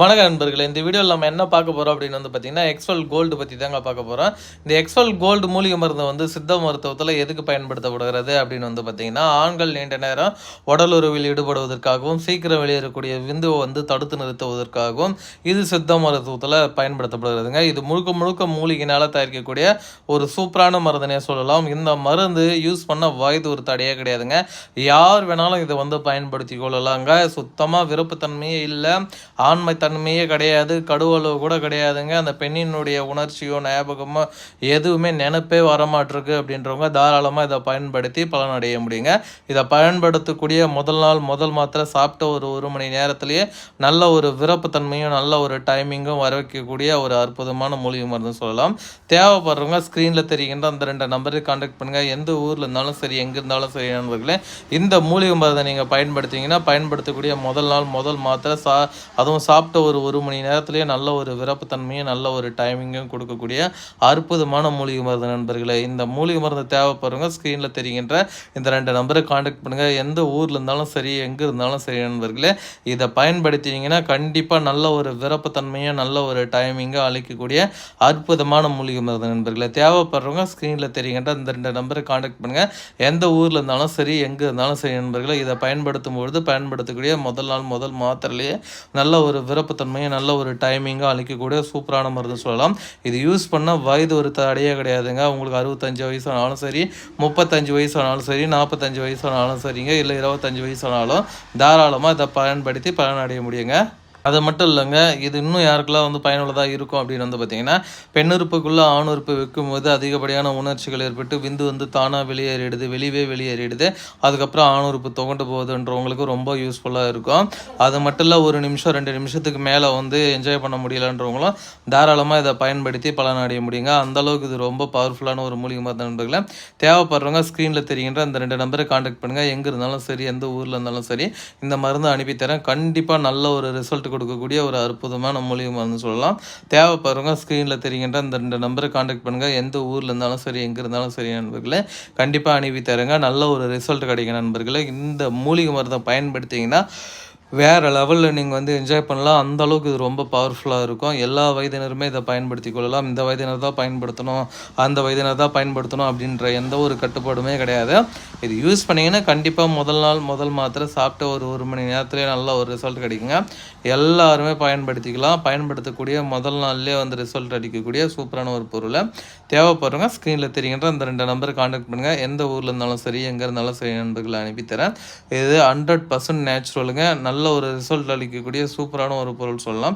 வணக்கம் நண்பர்களே இந்த வீடியோவில் நம்ம என்ன பார்க்க போகிறோம் அப்படின்னு வந்து பார்த்தீங்கன்னா எக்ஸ்வல் கோல்டு பற்றி தாங்க பார்க்க போகிறோம் இந்த எக்ஸ்வல் கோல்டு மூலிகை மருந்து வந்து சித்த மருத்துவத்தில் எதுக்கு பயன்படுத்தப்படுகிறது அப்படின்னு வந்து பார்த்தீங்கன்னா ஆண்கள் நீண்ட நேரம் உடலுறவில் ஈடுபடுவதற்காகவும் சீக்கிரம் வெளியேறக்கூடிய விந்துவை வந்து தடுத்து நிறுத்துவதற்காகவும் இது சித்த மருத்துவத்தில் பயன்படுத்தப்படுகிறதுங்க. இது முழுக்க முழுக்க மூலிகையினால் தயாரிக்கக்கூடிய ஒரு சூப்பரான மருந்துனே சொல்லலாம். இந்த மருந்து யூஸ் பண்ண வயது ஒரு தடையே கிடையாதுங்க. யார் வேணாலும் இதை வந்து பயன்படுத்தி கொள்ளலாங்க. சுத்தமாக விருப்பத்தன்மையே இல்லை. ஆண்மை தன்மையே கிடையாது கடுவளவு கூட கிடையாதுங்க. அந்த பெண்ணினுடைய உணர்ச்சியோ ஞாபகமோ எதுவுமே நினைப்பே வரமாட்டிருக்கு அப்படின்றவங்க தாராளமாக இதை பயன்படுத்தி பலனடைய முடியுங்க. இதை பயன்படுத்தக்கூடிய முதல் நாள் முதல் மாத்திரை சாப்பிட்ட ஒரு ஒரு மணி நேரத்திலேயே நல்ல ஒரு விருப்பத்தன்மையும் நல்ல ஒரு டைமிங்கும் வர வைக்கக்கூடிய ஒரு அற்புதமான மூலிகை மருந்து சொல்லலாம். தேவைப்படுறவங்க ஸ்க்ரீனில் தெரிகின்ற அந்த ரெண்டு நம்பருக்கு காண்டாக்ட் பண்ணுங்கள் எந்த ஊரில் இருந்தாலும் சரி எங்கே இருந்தாலும் சரி நண்பர்களே இந்த மூலிகை மருந்தை நீங்கள் பயன்படுத்திங்கன்னா பயன்படுத்தக்கூடிய முதல் நாள் முதல் மாத்திரை சா அதுவும் சாப்பிட்டு சாப்பிட்ட ஒரு ஒரு மணி நேரத்துலேயே நல்ல ஒரு விரப்புத்தன்மையும் நல்ல ஒரு டைமிங்கும் கொடுக்கக்கூடிய அற்புதமான மூலிகை மருந்து நண்பர்களே. இந்த மூலிகை மருந்து தேவைப்படுறவங்க ஸ்க்ரீனில் தெரிகின்ற இந்த ரெண்டு நம்பரை காண்டாக்ட் பண்ணுங்கள் எந்த ஊரில் இருந்தாலும் சரி எங்கே இருந்தாலும் சரி நண்பர்களே இதை பயன்படுத்தினீங்கன்னா கண்டிப்பாக நல்ல ஒரு விரப்புத்தன்மையும் நல்ல ஒரு டைமிங்கும் அளிக்கக்கூடிய அற்புதமான மூலிகை மருந்து நண்பர்களே. தேவைப்படுறவங்க ஸ்க்ரீனில் தெரிகின்ற இந்த ரெண்டு நம்பரை காண்டாக்ட் பண்ணுங்கள் எந்த ஊரில் இருந்தாலும் சரி எங்கே இருந்தாலும் சரி நண்பர்களே இதை பயன்படுத்தும் பொழுது பயன்படுத்தக்கூடிய முதல் நாள் முதல் மாத்திரையிலேயே நல்ல ஒரு விர ஈரப்பத்தன்மையும் நல்ல ஒரு டைமிங்காக அழிக்கக்கூடிய சூப்பரான மருந்து சொல்லலாம். இது யூஸ் பண்ணால் வயது ஒரு தடையே கிடையாதுங்க. உங்களுக்கு அறுபத்தஞ்சு வயசு ஆனாலும் சரி முப்பத்தஞ்சு வயசு ஆனாலும் சரி நாற்பத்தஞ்சு வயசு ஆனாலும் சரிங்க. இல்லை இருபத்தஞ்சு வயசு ஆனாலும் தாராளமாக இதை பயன்படுத்தி பலனடைய முடியுங்க. அது மட்டும் இல்லைங்க இது இன்னும் யாருக்கெல்லாம் வந்து பயனுள்ளதாக இருக்கும் அப்படின்னு வந்து பார்த்தீங்கன்னா பெண்ணுறுப்புக்குள்ளே ஆணுறுப்பு வைக்கும்போது அதிகப்படியான உணர்ச்சிகள் ஏற்பட்டு விந்து வந்து தானாக வெளியேறிடுது வெளியே வெளியேறிடுது. அதுக்கப்புறம் ஆணுறுப்பு தொகண்டு போகுதுன்றவங்களுக்கு ரொம்ப யூஸ்ஃபுல்லாக இருக்கும். அது மட்டும் இல்லை ஒரு நிமிஷம் ரெண்டு நிமிஷத்துக்கு மேலே வந்து என்ஜாய் பண்ண முடியலன்றவங்களும் தாராளமாக இதை பயன்படுத்தி பலனடைய முடியுங்க. அந்தளவுக்கு இது ரொம்ப பவர்ஃபுல்லான ஒரு மூலிகை மருந்து நண்பர்களை. தேவைப்படுறவங்க ஸ்க்ரீனில் தெரிகின்ற அந்த ரெண்டு நம்பரை காண்டாக்ட் பண்ணுங்கள் எங்கே இருந்தாலும் சரி எந்த ஊரில் இருந்தாலும் சரி இந்த மருந்து அனுப்பித்தரேன். கண்டிப்பாக நல்ல ஒரு ரிசல்ட் கொடுக்கக்கூடிய ஒரு அற்புதமான மூலிகை சொல்லலாம். தேவைப்படுறவங்க ஸ்க்ரீனில் தெரிகின்ற அந்த ரெண்டு நம்பரை காண்டாக்ட் பண்ணுங்கள் எந்த ஊரில் இருந்தாலும் சரி எங்கே இருந்தாலும் சரி நண்பர்களே. கண்டிப்பாக அனுப்பி தருங்க. நல்ல ஒரு ரிசல்ட் கிடைக்கும் நண்பர்களே. இந்த மூலிகை மருந்தை பயன்படுத்திங்கன்னா வேறு லெவலில் நீங்கள் வந்து என்ஜாய் பண்ணலாம். அந்த அளவுக்கு இது ரொம்ப பவர்ஃபுல்லாக இருக்கும். எல்லா வயதினருமே இதை பயன்படுத்தி கொள்ளலாம். இந்த வயதினர் தான் பயன்படுத்தணும். அந்த வயதினர் தான் பயன்படுத்தணும் அப்படின்ற எந்த ஒரு கட்டுப்பாடுமே கிடையாது. இது யூஸ் பண்ணிங்கன்னா கண்டிப்பாக முதல் நாள் முதல் மாத்திரை சாப்பிட்ட ஒரு ஒரு மணி நேரத்துலேயே நல்ல ஒரு ரிசல்ட் கிடைக்குங்க. எல்லாருமே பயன்படுத்திக்கலாம். பயன்படுத்தக்கூடிய முதல் நாள்லேயே வந்து ரிசல்ட் அடிக்கக்கூடிய சூப்பரான ஒரு பொருளை தேவைப்படுறவங்க ஸ்க்ரீனில் தெரிகின்ற அந்த ரெண்டு நம்பரை காண்டாக்ட் பண்ணுங்கள் எந்த ஊரில் இருந்தாலும் சரி எங்கே இருந்தாலும் சரி நண்பர்களை அனுப்பித்தரேன் இது ஹண்ட்ரட் பர்சன்ட் நேச்சுரலுங்க நல்ல நல்ல ஒரு ரிசல்ட் அளிக்கக்கூடிய சூப்பரான ஒரு பொருள் சொல்லலாம்.